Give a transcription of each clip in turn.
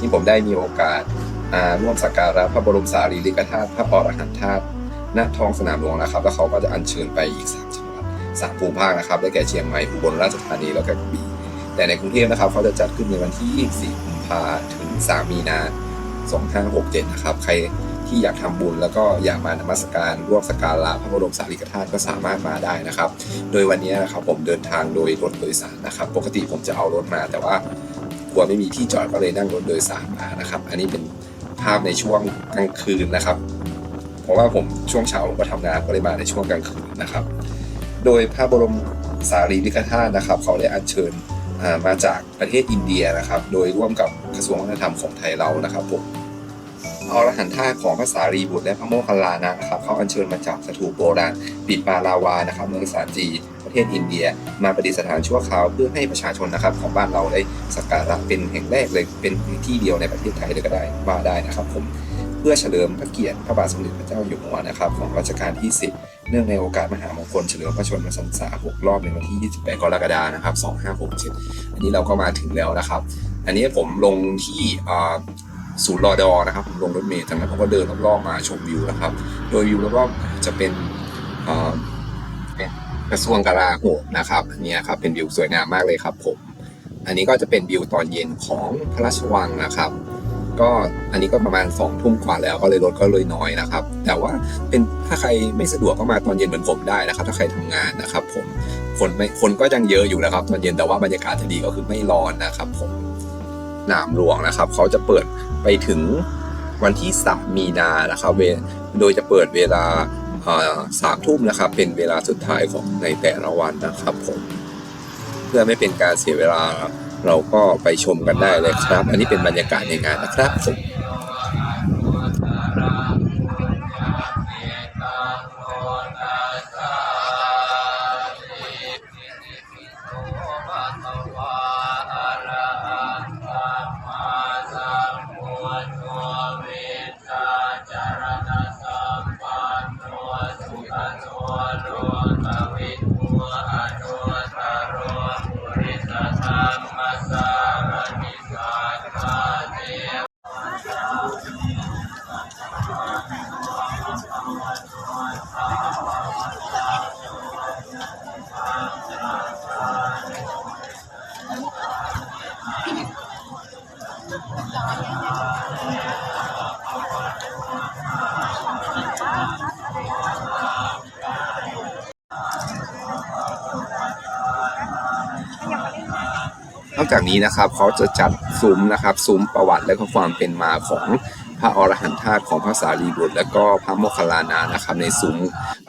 ที่ผมได้มีโอกาสอ่าร่วมสักการะพระบรมสารีริกธาตุพระอรหันธาตุณท้องสนามหลวงนะครับ แล้วเขาก็จะอัญเชิญไปอีกสามจังหวัดสามภูมิภาคนะครับ ได้แก่เชียงใหม่อุบลราชธานีแล้วก็กระบี่แต่ในกรุงเทพนะครับเขาจะจัดขึ้นในวันที่ 24 กุมภาถึง 3 มีนา2567 นะครับ ใครที่อยากทำบุญแล้วก็อยากมานมัสการร่วมสักการะพระบรมสารีริกธาตุก็สามารถมาได้นะครับ โดยวันนี้นะครับผมเดินทางโดยรถโดยสารนะครับ ปกติผมจะเอารถมาแต่ว่า กลัวไม่มีที่จอดก็เลยนั่งรถโดยสารมานะครับ อันนี้เป็นภาพในช่วงกลางคืนนะครับ เพราะว่าผมช่วงเช้าผมก็ทำงานก็เลยมาในช่วงกลางคืนนะครับ โดยพระบรมสารีริกธาตุนะครับ เขาได้อัญเชิญมาจากประเทศอินเดียนะครับ โดยร่วมกับกระทรวงวัฒนธรรมของไทยเรานะครับผมอรหันธาตุของพระสารีบุตรและพระโมคคัลลานะครับเขาอัญเชิญมาจากสถูปโบราณปิดปาลาวานะครับเมืองสาจี ประเทศอินเดีย มาประดิษฐานชั่วคราวเพื่อให้ประชาชนนะครับของบ้านเราได้สักการะเป็นแห่งแรกเลยเป็นที่เดียวในประเทศไทยเลยก็ได้ว่าได้นะครับผมเพื่อเฉลิมพระเกียรติพระบาทสมเด็จพระเจ้าอยู่หัวนะครับของรัชกาลที่ 10 เนื่องในโอกาสมหามงคลเฉลิมพระชนมพรรษา 6 รอบในวันที่ 28 กรกฎาคมนะครับ 2567 อันนี้เราก็มาถึงแล้วนะครับ อันนี้ผมลงที่ศูนย์รอดอนะครับผมลงรถเมล์จากนั้นผมก็เดินรอบๆมาชมวิวนะครับ โดยวิวรอบๆจะเป็น กระทรวงกลาโหมนะครับอันนี้ครับเป็นวิวสวยงามมากเลยครับผมอันนี้ก็จะเป็นวิวตอนเย็นของพระราชวังนะครับก็อันนี้ก็ประมาณสองทุ่มกว่าแล้วก็เลยรถก็เลยน้อยนะครับ แต่ว่าเป็นถ้าใครไม่สะดวกก็มาตอนเย็นเหมือนผมได้นะครับ ถ้าใครทำงานนะครับ ผมคนไม่คนก็ยังเยอะอยู่นะครับ ตอนเย็นแต่ว่าบรรยากาศจะดีก็คือไม่ร้อนนะครับ ผมสนามหลวงนะครับ เขาจะเปิดไปถึงวันที่ 3 มีนานะครับโดยจะเปิดเวลา สามทุ่มนะครับ เป็นเวลาสุดท้ายของในแต่ละวันนะครับผมเพื่อไม่เป็นการเสียเวลาเราก็ไปชมกันได้เลยครับ อันนี้เป็นบรรยากาศในงานนะครับผม นอกจากนี้นะครับเขาจะจัดซุ้มนะครับซุ้มประวัติและก็ความเป็นมาของพระอรหันตธาตุของพระสารีบุตร และก็พระโมคคัลลานะนะครับ ในซุ้ม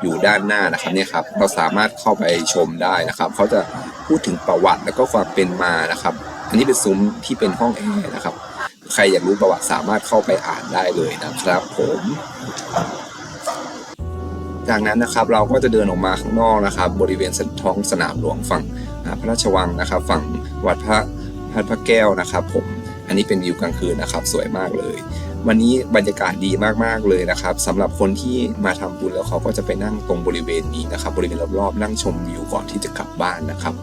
อยู่ด้านหน้านะครับเนี่ยครับเราสามารถเข้าไปชมได้นะครับเขาจะพูดถึงประวัติและก็ความเป็นมานะครับ อันนี้เป็นซุ้มที่เป็นห้องแอร์นะครับ ใครอยากรู้ประวัติสามารถเข้าไปอ่านได้เลยนะครับผมจากนั้นนะครับเราก็จะเดินออกมาข้างนอกนะครับ บริเวณท้องสนามหลวงฝั่งพระราชวังนะครับ ฝั่งวัดพระพัดพระแก้วนะครับ ผมอันนี้เป็นวิวกลางคืนนะครับ สวยมากเลย วันนี้บรรยากาศดีมากๆเลยนะครับสำหรับคนที่มาทำบุญแล้วเขาก็จะไปนั่งตรงบริเวณนี้นะครับ บริเวณรอบๆนั่งชมวิวก่อนที่จะกลับบ้านนะครับ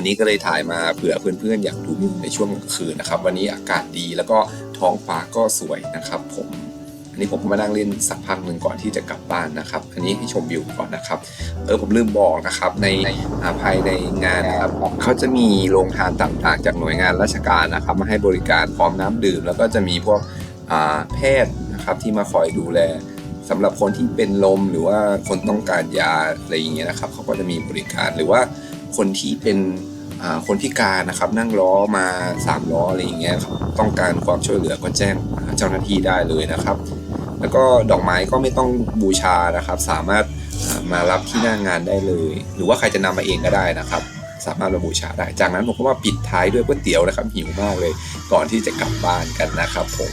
อันนี้ก็เลยถ่ายมาเผื่อเพื่อนๆ อยากดูวิวในช่วงกลางคืนนะครับ วันนี้อากาศดีแล้วก็ท้องฟ้าก็สวยนะครับผมอันนี้ผมก็มานั่งเล่นสักพักหนึ่งก่อนที่จะกลับบ้านนะครับ อันนี้ให้ชมวิวก่อนนะครับ เออผมลืมบอกนะครับในภายในงานนะครับเขาจะมีโรงทานต่างๆ จากหน่วยงานราชการนะครับ มาให้บริการพร้อมน้ำดื่ม แล้วก็จะมีพวกแพทย์นะครับที่มาคอยดูแลสำหรับคนที่เป็นลมหรือว่าคนต้องการยาอะไรอย่างเงี้ยนะครับเขาก็จะมีบริการหรือว่า คนที่เป็นคนพิการนะครับนั่งล้อมาสามล้ออะไรอย่างเงี้ยครับต้องการความช่วยเหลือก็แจ้งเจ้าหน้าที่ได้เลยนะครับ แล้วก็ดอกไม้ก็ไม่ต้องบูชานะครับ สามารถมารับที่หน้างงานได้เลย หรือว่าใครจะนำมาเองก็ได้นะครับ สามารถมาบูชาได้ จากนั้นผมก็มาปิดท้ายด้วยก๋วยเตี๋ยวนะครับหิวมากเลยก่อนที่จะกลับบ้านกันนะครับผม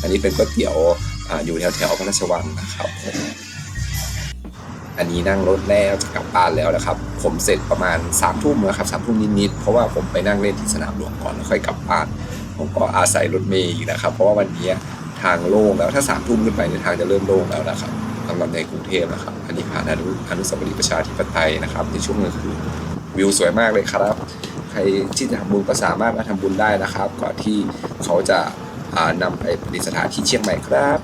อันนี้เป็นก๋วยเตี๋ยวออยู่แถวแถวพระราชวังนะครับผม อันนี้นั่งรถแล้วจะกลับบ้านแล้วนะครับ ผมเสร็จประมาณสามทุ่มนะครับสามทุ่มนิดๆเพราะว่าผมไปนั่งเล่นที่สนามหลวงก่อนแล้วค่อยกลับบ้าน ผมก็อาศัยรถเมย์อีกนะครับ เพราะว่าวันนี้ทางโล่งแล้วถ้าสามทุ่มขึ้นไปในทางจะเริ่มโล่งแล้วนะครับสำหรับในกรุงเทพนะครับ อันนี้ผ่านอนุอนุสาวรีย์ประชาธิปไตยนะครับ ในช่วงกลางคืนวิวสวยมากเลยครับ ใครที่จะทำบุญก็สามารถมาทำบุญได้นะครับ ก่อนที่เขาจะานำไปประดิษฐานที่เชียงใหม่ครับ